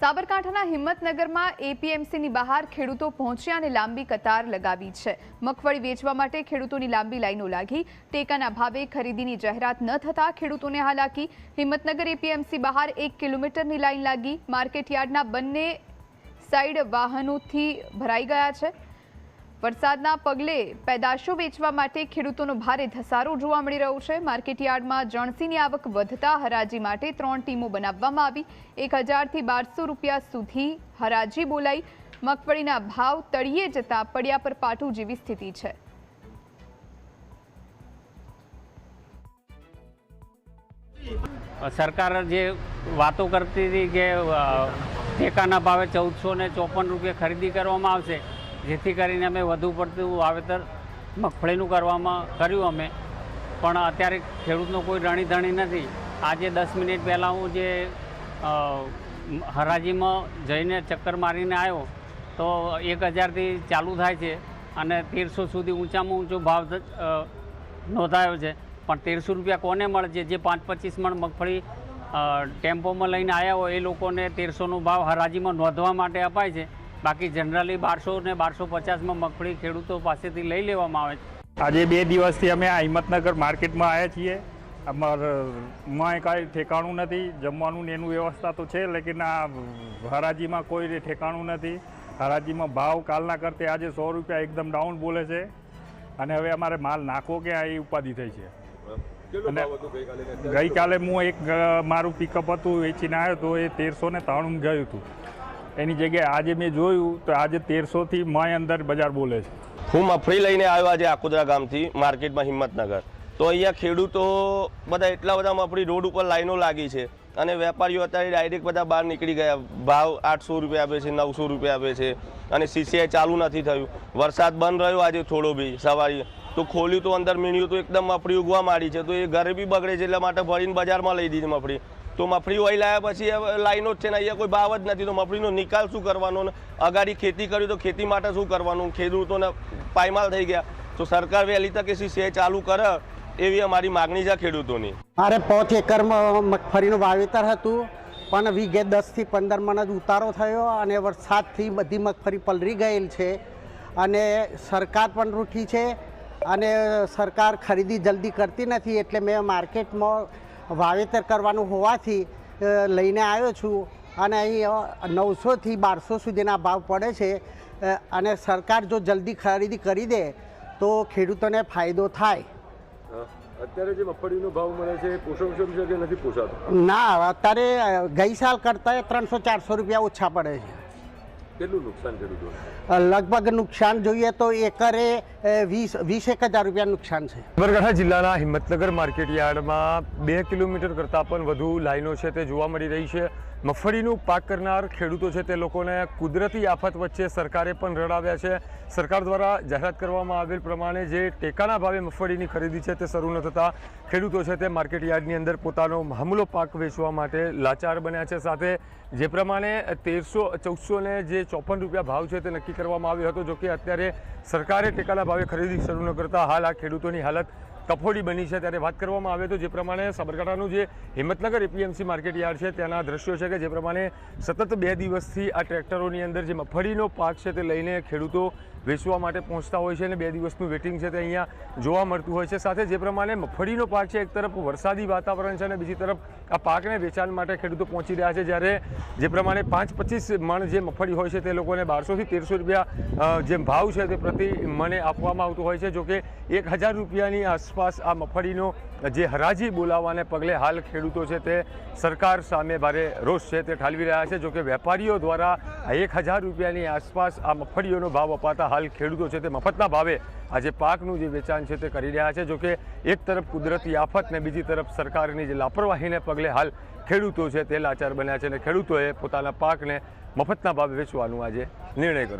સાબરકાંઠાના હિંમતનગરમાં એપીએમસીની બહાર ખેડૂતો પહોંચ્યા અને લાંબી કતાર લગાવી છે. મગફળી વેચવા માટે ખેડૂતોની લાંબી લાઈનો લાગી. ટેકાના ભાવે ખરીદીની જાહેરાત ન થતાં ખેડૂતોને હાલાકી હિંમતનગર એપીએમસી બહાર એક કિલોમીટરની લાઈન લાગી. માર્કેટ યાર્ડના બંને સાઈડ વાહનોથી ભરાઈ ગયા છે. વરસાદના પગલે પેદાશો વેચવા માટે ખેડૂતોનો ભારે ધસારો જોવા મળી રહ્યો છે. માર્કેટયાર્ડમાં જણસીની આવક વધતા હરાજી માટે ત્રણ ટીમો બનાવવામાં આવી. એક હજારથી બારસો રૂપિયા સુધી હરાજી બોલાઈ. મગફળીના ભાવ તળિયે જતા પડ્યા પર પાટું જેવી સ્થિતિ છે. સરકાર જે વાતો કરતી હતી કે ટેકાના ભાવે ચૌદસો ને ચોપન રૂપિયા ખરીદી કરવામાં આવશે. જેથી કરીને અમે વધુ પડતું વાવેતર મગફળીનું કરવામાં કર્યું અમે. પણ અત્યારે ખેડૂતનો કોઈ રણીધણી નથી. આજે દસ મિનિટ પહેલાં હું જે હરાજીમાં જઈને ચક્કર મારીને આવ્યો, તો એક હજારથી ચાલુ થાય છે અને તેરસો સુધી ઊંચામાં ઊંચો ભાવ નોંધાયો છે. પણ તેરસો રૂપિયા કોને મળે છે જે પાંચ પચીસ મણ મગફળી ટેમ્પોમાં લઈને આવ્યા હોય, એ લોકોને તેરસોનો ભાવ હરાજીમાં નોંધવા માટે અપાય છે. બાકી જનરલી બારસો ને બારસો પચાસમાં મગફળી ખેડૂતો પાસેથી લઈ લેવામાં આવે છે. આજે બે દિવસથી અમે આ હિંમતનગર માર્કેટમાં આવ્યા છીએ. અમારે કાંઈ ઠેકાણું નથી જમવાનું ને એનું વ્યવસ્થા તો છે લેકિન આ હરાજીમાં કોઈ ઠેકાણું નથી. હરાજીમાં ભાવ કાલના કરતે આજે સો રૂપિયા એકદમ ડાઉન બોલે છે. અને હવે અમારે માલ નાખવો કે આ એ ઉપાધિ થઈ છે. અને ગઈકાલે હું એક મારું પિકઅપ હતું વેચીને આવ્યો તો એ તેરસો ને ત્રાણું ગયું હતું. એની જગ્યાએ આજે મેં જોયું તો આજે તેરસોથી મય અંદર બજાર બોલે છે. હું મફળી લઈને આવ્યો આજે આકુદરા ગામથી, માર્કેટમાં હિંમતનગર. તો અહીંયા ખેડૂતો બધા એટલા બધા મફળી રોડ ઉપર લાઈનો લાગી છે અને વેપારીઓ અત્યારે ડાયરેક્ટ બધા બહાર નીકળી ગયા. ભાવ આઠસો રૂપિયા આપે છે, નવસો રૂપિયા આપે છે અને સીસીઆઈ ચાલુ નથી થયું. વરસાદ બંધ રહ્યો આજે થોડો બી સવારે. તો ખોલ્યું તો અંદર મીણ્યું તો એકદમ મફળી ઉગવા માંડી છે. તો એ ઘરે બી બગડે છે એટલા માટે ભરીને બજારમાં લઈ દીધી મફળી. તો મફળી ઓઇલ આવ્યા પછી લાઈનો જ છે ને, અહીંયા કોઈ ભાવ જ નથી. તો મફળીનો નિકાલ શું કરવાનો ને? અગાડી ખેતી કરી તો ખેતી માટે શું કરવાનું? ખેડૂતોને પાયમાલ થઈ ગયા. તો સરકાર વહેલી તકે સે ચાલુ કરે એવી અમારી માગણી છે ખેડૂતોની. મારે પાંચ એકરમાં મગફળીનું વાવેતર હતું, પણ વીઘે દસથી પંદર મણ જ ઉતારો થયો અને વરસાદથી બધી મગફળી પલળી ગયેલ છે. અને સરકાર પણ રૂઠી છે અને સરકાર ખરીદી જલ્દી કરતી નથી, એટલે મેં માર્કેટમાં વાવેતર કરવાનું હોવાથી લઈને આવ્યો છું અને અહીં નવસોથી બારસો સુધીના ભાવ પડે છે. અને સરકાર જો જલ્દી ખરીદી કરી દે તો ખેડૂતોને ફાયદો થાય. અત્યારે જે મગફળીનો ભાવ મળે છે પોષણક્ષમ છે કે નથી પોષાતો? ના અત્યારે ગઈ સાલ કરતાં ત્રણસો ચારસો રૂપિયા ઓછા પડે છે. કેટલું નુકસાન ખેડૂતો લગભગ નુકસાન જોઈએ તો એકરે વીસ વીસ એક હજાર રૂપિયા નુકસાન છે. સાબરકાંઠા જિલ્લાના હિંમતનગર માર્કેટ યાર્ડમાં બે કિલોમીટર કરતાં પણ વધુ લાઈનો છે તે જોવા મળી રહી છે. મગફળીનું પાક કરનાર ખેડૂતો છે તે લોકોને કુદરતી આફત વચ્ચે સરકારે પણ રડાવ્યા છે. સરકાર દ્વારા જાહેરાત કરવામાં આવેલ પ્રમાણે જે ટેકાના ભાવે મગફળીની ખરીદી છે તે શરૂ ન થતાં ખેડૂતો છે તે માર્કેટ યાર્ડની અંદર પોતાનો મામૂલો પાક વેચવા માટે લાચાર બન્યા છે. સાથે જે પ્રમાણે તેરસો, ચૌદસો ને જે ચોપન રૂપિયા ભાવ છે તે નક્કી કરવામાં આવ્યો હતો જોકે અત્યારે સરકારે ટેકાના ભાવે ખરીદી શરૂ ન કરતા હાલ આ ખેડૂતોની હાલત કફોડી બની છે. ત્યારે વાત કરવામાં આવે તો જે પ્રમાણે સાબરકાંઠાનું જે હિંમતનગર એપીએમસી માર્કેટ યાર્ડ છે ત્યાંના દ્રશ્યો છે કે જે પ્રમાણે સતત બે દિવસથી આ ટ્રેક્ટરોની અંદર જે મગફળીનો પાક છે તે લઈને ખેડૂતો વેચવા માટે પહોંચતા હોય છે અને બે દિવસનું વેટિંગ છે તે અહીંયા જોવા મળતું હોય છે. સાથે જે પ્રમાણે મગફળીનો પાક છે, એક તરફ વરસાદી વાતાવરણ છે અને બીજી તરફ આ પાકને વેચાણ માટે ખેડૂતો પહોંચી રહ્યા છે જ્યારે જે પ્રમાણે પાંચ પચીસ મણ જે મગફળી હોય છે તે લોકોને બારસોથી તેરસો રૂપિયા જે ભાવ છે તે પ્રતિ મણે આપવામાં આવતો હોય છે જોકે એક હજાર રૂપિયાની આસપાસ આ મગફળીનો જે હરાજી બોલાવવાને પગલે હાલ ખેડૂતો છે તે સરકાર સામે ભારે રોષ છે તે ઠાલવી રહ્યા છે જોકે વેપારીઓ દ્વારા એક હજાર રૂપિયાની આસપાસ આ મગફળીઓનો ભાવ અપાતા હાલ ખેડૂતો છે તે મફતના ભાવે આજે પાકનું જે વેચાણ છે તે કરી રહ્યા છે. જોકે એક તરફ કુદરતી આફત ને બીજી તરફ સરકારની જે લાપરવાહીને પગલે હાલ ખેડૂતો છે તે લાચાર બન્યા છે અને ખેડૂતોએ પોતાના પાકને મફતના ભાવે વેચવાનું આજે નિર્ણય કર્યો.